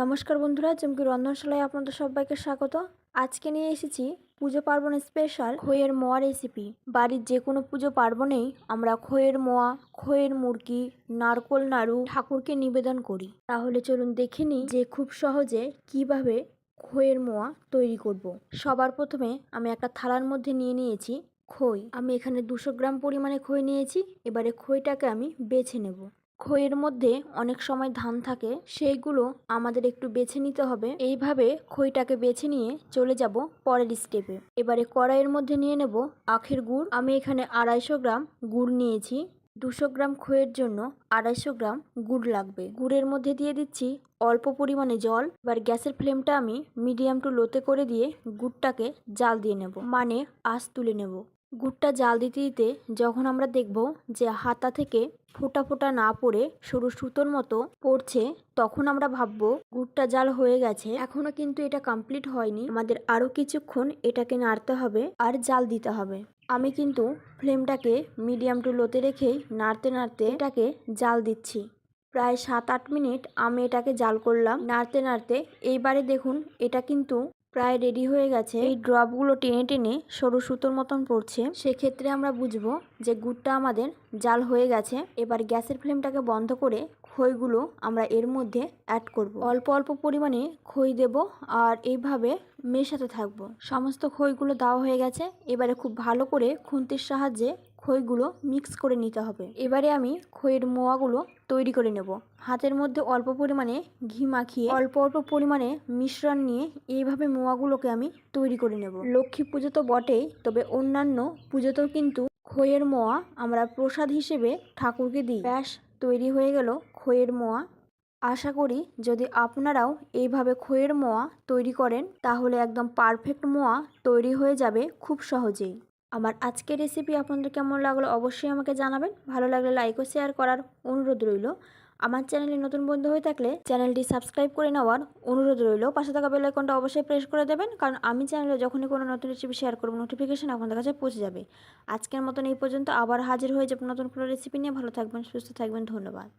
নমস্কার বন্ধুরা, চমকি রন্ধনশালায় আপনাদের সবাইকে স্বাগত। আজকে নিয়ে এসেছি পুজো পার্বণে স্পেশাল খইয়ের মোয়া রেসিপি বাড়ির যে কোনো পুজো পার্বণেই আমরা খইয়ের মোয়া খইয়ের মুরগি, নারকোল, নাড়ু ঠাকুরকে নিবেদন করি। তাহলে চলুন দেখে নিই যে খুব সহজে কীভাবে খইয়ের মোয়া তৈরি করব। সবার প্রথমে আমি একটা থালার মধ্যে নিয়ে নিয়েছি খই আমি এখানে দুশো গ্রাম পরিমাণে খই নিয়েছি, এবারে খইটাকে আমি বেছে নেব। খইয়ের মধ্যে অনেক সময় ধান থাকে, সেইগুলো আমাদের একটু বেছে নিতে হবে। এইভাবে খইটাকে বেছে নিয়ে চলে যাব পরের স্টেপে এবারে কড়াইয়ের মধ্যে নিয়ে নেব আখের গুড়। আমি এখানে আড়াইশো গ্রাম গুড় নিয়েছি। দুশো গ্রাম খইয়ের জন্য আড়াইশো গ্রাম গুড় লাগবে। গুড়ের মধ্যে দিয়ে দিচ্ছি অল্প পরিমাণে জল। এবার গ্যাসের ফ্লেমটা আমি মিডিয়াম টু লোতে করে দিয়ে গুড়টাকে জাল দিয়ে নেব। মানে আঁচ তুলে নেব। গুড়টা জাল দিতে দিতে যখন আমরা দেখব যে হাতা থেকে ফোটা ফোটা না পড়ে সরু সুতোর মতো পড়ছে, তখন আমরা ভাববো গুড়টা জাল হয়ে গেছে। এখনও কিন্তু এটা কমপ্লিট হয়নি। আমাদের আরও কিছুক্ষণ এটাকে নাড়তে হবে আর জাল দিতে হবে। আমি কিন্তু ফ্লেমটাকে মিডিয়াম টু লোতে রেখেই নাড়তে নাড়তে এটাকে জাল দিচ্ছি। প্রায় সাত আট মিনিট আমি এটাকে জাল করলাম। নাড়তে নাড়তে এইবারে দেখুন, এটা কিন্তু প্রায় রেডি হয়ে গেছে। এই ড্রপগুলো টেনে টেনে সরু সুতোর মতন পড়ছে। সেক্ষেত্রে আমরা বুঝব যে গুড়টা আমাদের জাল হয়ে গেছে। এবার গ্যাসের ফ্লেমটাকে বন্ধ করে খইগুলো আমরা এর মধ্যে অ্যাড করব। অল্প অল্প পরিমাণে খই দেব আর এইভাবে মেশাতে থাকব। সমস্ত খইগুলো দেওয়া হয়ে গেছে। এবারে খুব ভালো করে খুন্তির সাহায্যে খইগুলো মিক্স করে নিতে হবে। এবারে আমি খইয়ের মোয়াগুলো তৈরি করে নেব। হাতের মধ্যে অল্প পরিমাণে ঘি মাখিয়ে অল্প অল্প পরিমাণে মিশ্রণ নিয়ে এইভাবে মোয়াগুলোকে আমি তৈরি করে নেব। লক্ষ্মী পুজো তো বটেই, তবে অন্যান্য পুজোতেও কিন্তু খইয়ের মোয়া আমরা প্রসাদ হিসেবে ঠাকুরকে দিই। ব্যাস, তৈরি হয়ে গেল খইয়ের মোয়া? আশা করি যদি আপনারাও এইভাবে খইয়ের মোয়া তৈরি করেন, তাহলে একদম পারফেক্ট মোয়া তৈরি হয়ে যাবে খুব সহজেই। আমার আজকের রেসিপি আপনাদের কেমন লাগল অবশ্যই আমাকে জানাবেন। ভালো লাগলে লাইক ও শেয়ার করার অনুরোধ রইল। আমার চ্যানেলে নতুন বন্ধু হয়ে থাকলে চ্যানেলটি সাবস্ক্রাইব করে নেওয়ার অনুরোধ রইল। পাশে থাকা বেল আইকনটা অবশ্যই প্রেস করে দেবেন, কারণ আমি চ্যানেলে যখনই কোনো নতুন রেসিপি শেয়ার করব নোটিফিকেশন আপনাদের কাছে পৌঁছে যাবে। আজকের মতন এই পর্যন্ত আবার হাজির হয়ে যাবে নতুন কোনো রেসিপি নিয়ে। ভালো থাকবেন, সুস্থ থাকবেন, ধন্যবাদ।